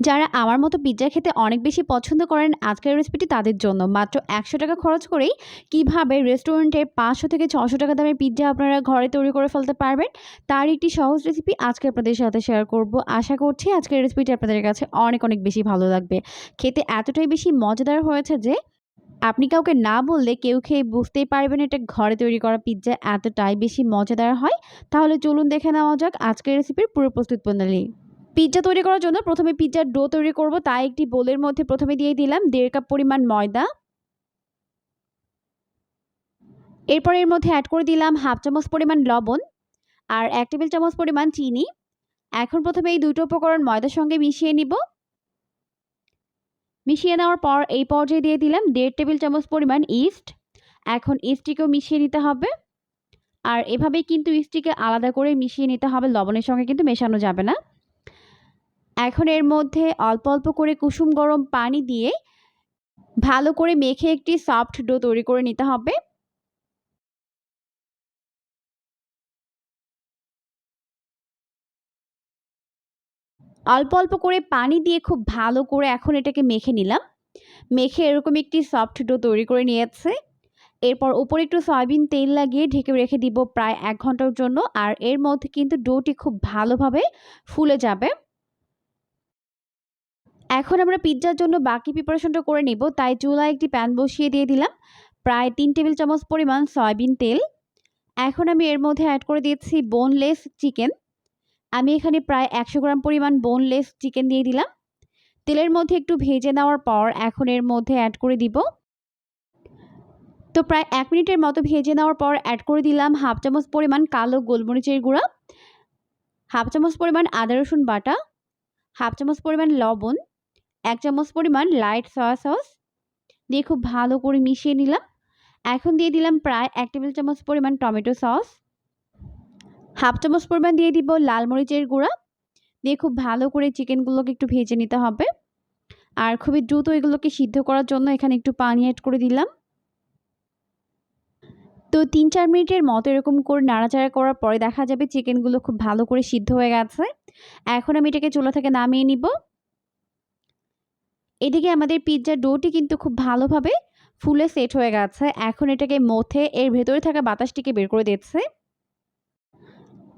যারা আমার মতো পিৎজা খেতে অনেক বেশি পছন্দ করেন আজকের রেসিপিটি তাদের জন্য। মাত্র একশো টাকা খরচ করেই কীভাবে রেস্টুরেন্টে পাঁচশো থেকে ছশো টাকা দামের পিৎজা আপনারা ঘরে তৈরি করে ফেলতে পারবেন, তার একটি সহজ রেসিপি আজকে আপনাদের সাথে শেয়ার করব। আশা করছি আজকের রেসিপিটি আপনাদের কাছে অনেক অনেক বেশি ভালো লাগবে। খেতে এতটাই বেশি মজাদার হয়েছে যে, আপনি কাউকে না বললে কেউ খেয়ে বুঝতেই পারবেন এটা ঘরে তৈরি করা পিৎজা এতটাই বেশি মজাদার হয়। তাহলে চলুন দেখে নেওয়া যাক আজকের রেসিপির পুরো প্রস্তুত প্রণালী। পিৎজা তৈরি করার জন্য প্রথমে পিৎজার ডো তৈরি করব। তাই একটি বোলের মধ্যে প্রথমে দিয়ে দিলাম দেড় কাপ পরিমাণ ময়দা। এরপর এর মধ্যে অ্যাড করে দিলাম হাফ চামচ পরিমাণ লবণ আর এক টেবিল চামচ পরিমাণ চিনি। এখন প্রথমে এই দুটো উপকরণ ময়দার সঙ্গে মিশিয়ে নিব। মিশিয়ে নেওয়ার পর এই পর্যায়ে দিয়ে দিলাম দেড় টেবিল চামচ পরিমাণ ইস্ট এখন ইস্টটিকেও মিশিয়ে নিতে হবে। আর এভাবেই কিন্তু ইস্টটিকে আলাদা করে মিশিয়ে নিতে হবে, লবণের সঙ্গে কিন্তু মেশানো যাবে না। এখন এর মধ্যে অল্প অল্প করে কুসুম গরম পানি দিয়ে ভালো করে মেখে একটি সফট ডো তৈরি করে নিতে হবে। অল্প অল্প করে পানি দিয়ে খুব ভালো করে এখন এটাকে মেখে নিলাম। মেখে এরকম একটি সফট ডো তৈরি করে নিয়েছে। এরপর উপরে একটু সয়াবিন তেল লাগিয়ে ঢেকে রেখে দিব প্রায় এক ঘণ্টার জন্য। আর এর মধ্যে কিন্তু ডোটি খুব ভালোভাবে ফুলে যাবে। এখন আমরা পিৎজার জন্য বাকি প্রিপারেশনটা করে নিব। তাই চুলায় একটি প্যান বসিয়ে দিয়ে দিলাম। প্রায় তিন টেবিল চামচ পরিমাণ সয়াবিন তেল। এখন আমি এর মধ্যে অ্যাড করে দিয়েছি বোনলেস চিকেন আমি এখানে প্রায় একশো গ্রাম পরিমাণ বোনলেস চিকেন দিয়ে দিলাম। তেলের মধ্যে একটু ভেজে নেওয়ার পর এখন এর মধ্যে অ্যাড করে দিব। তো প্রায় এক মিনিটের মতো ভেজে নেওয়ার পর অ্যাড করে দিলাম হাফ চামচ পরিমাণ কালো গোলমরিচের গুঁড়া। হাফ চামচ পরিমাণ আদা রসুন বাটা। হাফ চামচ পরিমাণ লবণ। এক চামচ পরিমাণ লাইট সয়া সস দিয়ে খুব ভালো করে মিশিয়ে নিলাম। এখন দিয়ে দিলাম প্রায় এক টেবিল চামচ পরিমাণ টমেটো সস হাফ চামচ পরিমাণ দিয়ে দিব লাল মরিচের গুঁড়া, দিয়ে খুব ভালো করে চিকেনগুলোকে একটু ভেজে নিতে হবে। আর খুবই দ্রুত এগুলোকে সিদ্ধ করার জন্য এখানে একটু পানি অ্যাড করে দিলাম। তো তিন চার মিনিটের মতো এরকম করে নাড়াচাড়া করার পরে দেখা যাবে চিকেনগুলো খুব ভালো করে সিদ্ধ হয়ে গেছে। এখন আমি এটাকে চুলা থেকে নামিয়ে নিব। এদিকে আমাদের পিৎজার ডোটি কিন্তু খুব ভালোভাবে ফুলে সেট হয়ে গেছে। এখন এটাকে মথে এর ভেতরে থাকা বাতাসটিকে বের করে দিচ্ছে।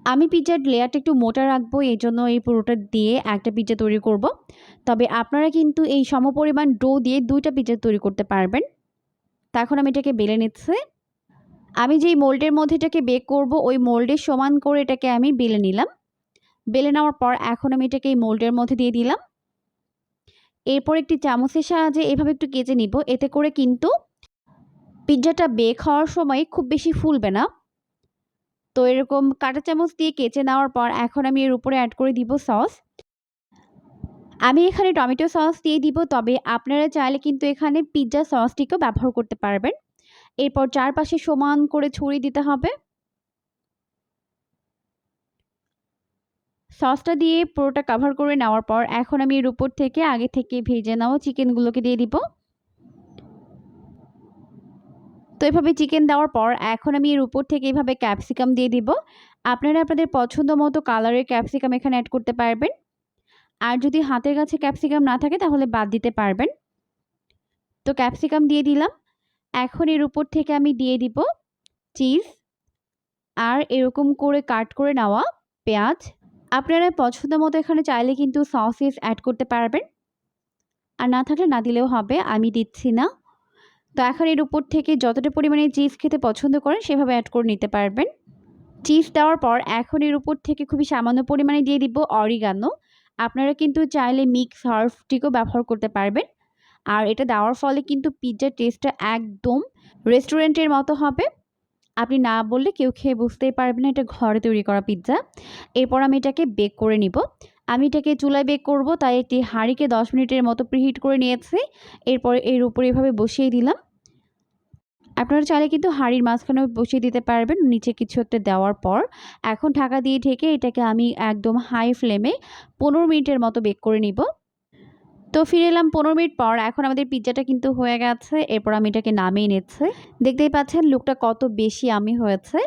আমি পিৎজার লেয়ারটা একটু মোটা রাখব, এই জন্য এই পুরোটা দিয়ে একটা পিৎজা তৈরি করব। তবে আপনারা কিন্তু এই সমপরিমাণ ডো দিয়ে দুইটা পিৎজা তৈরি করতে পারবেন। তখন আমি এটাকে বেলে নিচ্ছে। আমি যেই মোল্ডের মধ্যে এটাকে বেক করব, ওই মোল্ডের সমান করে এটাকে আমি বেলে নিলাম। বেলে নেওয়ার পর এখন আমি এটাকে এই মোল্ডের মধ্যে দিয়ে দিলাম। এরপর একটি চামচের সাহায্যে এভাবে একটু কেচে নিব। এতে করে কিন্তু পিৎজাটা বেক হওয়ার সময় খুব বেশি ফুলবে না। তো এরকম কাঁটা চামচ দিয়ে কেচে নেওয়ার পর এখন আমি এর উপরে অ্যাড করে দিব সস আমি এখানে টমেটো সস দিয়ে দিব, তবে আপনারা চাইলে কিন্তু এখানে পিৎজা সসটিকেও ব্যবহার করতে পারবেন। এরপর চারপাশে সমান করে ছড়িয়ে দিতে হবে। সসটা দিয়ে পুরোটা কাভার করে নেওয়ার পর এখন আমি এর উপর থেকে আগে থেকে ভেজে নেওয়া চিকেনগুলোকে দিয়ে দিব। তো এভাবে চিকেন দেওয়ার পর এখন আমি এর উপর থেকে এভাবে ক্যাপসিকাম দিয়ে দিব। আপনারা আপনাদের পছন্দ মতো কালারের ক্যাপসিকাম এখানে অ্যাড করতে পারবেন। আর যদি হাতের কাছে ক্যাপসিকাম না থাকে তাহলে বাদ দিতে পারবেন। তো ক্যাপসিকাম দিয়ে দিলাম। এখন এর উপর থেকে আমি দিয়ে দিব চিজ আর এরকম করে কাট করে নেওয়া পেঁয়াজ। আপনারা পছন্দ মতো এখানে চাইলে কিন্তু সসেস অ্যাড করতে পারবেন। আর না থাকলে না দিলেও হবে, আমি দিচ্ছি না। তো এখন এর উপর থেকে যতটা পরিমাণে চিজ খেতে পছন্দ করেন, সেভাবে অ্যাড করে নিতে পারবেন। চিজ দেওয়ার পর এখন এর উপর থেকে খুবই সামান্য পরিমাণে দিয়ে দিব অরিগানো আপনারা কিন্তু চাইলে মিক্স হার্ফটিকেও ব্যবহার করতে পারবেন। আর এটা দেওয়ার ফলে কিন্তু পিৎজার টেস্টটা একদম রেস্টুরেন্টের মতো হবে। আপনি না বললে কেউ খেয়ে বুঝতেই পারবে না এটা ঘরে তৈরি করা পিৎজা। এরপর আমি এটাকে বেক করে নিব। আমি এটাকে চুলায় বেক করব, তাই একটি হাঁড়িকে দশ মিনিটের মতো প্রিহিট করে নিয়েছি। এরপর এর উপরে এভাবে বসিয়ে দিলাম। আপনারা চাইলে কিন্তু হাঁড়ির মাঝখানে বসিয়ে দিতে পারবেন, নিচে কিছু একটা দেওয়ার পর। এখন ঢাকা দিয়ে ঢেকে এটাকে আমি একদম হাই ফ্লেমে পনেরো মিনিটের মতো বেক করে নিব। তো ফিরে এলাম পনেরো মিনিট পর। এখন আমাদের পিৎজাটা কিন্তু হয়ে গেছে। এরপর আমি এটাকে নামিয়ে নিচ্ছে। দেখতেই পাচ্ছেন, লুকটা কত বেশি আমি হয়েছে।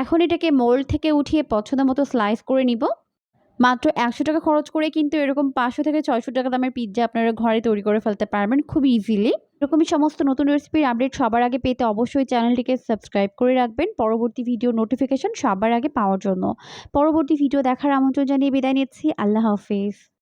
এখন এটাকে মোল্ড থেকে উঠিয়ে পছন্দ মতো স্লাইস করে নিব। মাত্র একশো টাকা খরচ করে কিন্তু এরকম পাঁচশো থেকে ছয়শো টাকা দামের পিৎজা আপনারা ঘরে তৈরি করে ফেলতে পারবেন খুব ইজিলি এরকমই সমস্ত নতুন রেসিপির আপডেট সবার আগে পেতে অবশ্যই চ্যানেলটিকে সাবস্ক্রাইব করে রাখবেন। পরবর্তী ভিডিও নোটিফিকেশন সবার আগে পাওয়ার জন্য। পরবর্তী ভিডিও দেখার আমন্ত্রণ জানিয়ে বিদায় নিচ্ছি। আল্লাহ হাফিজ।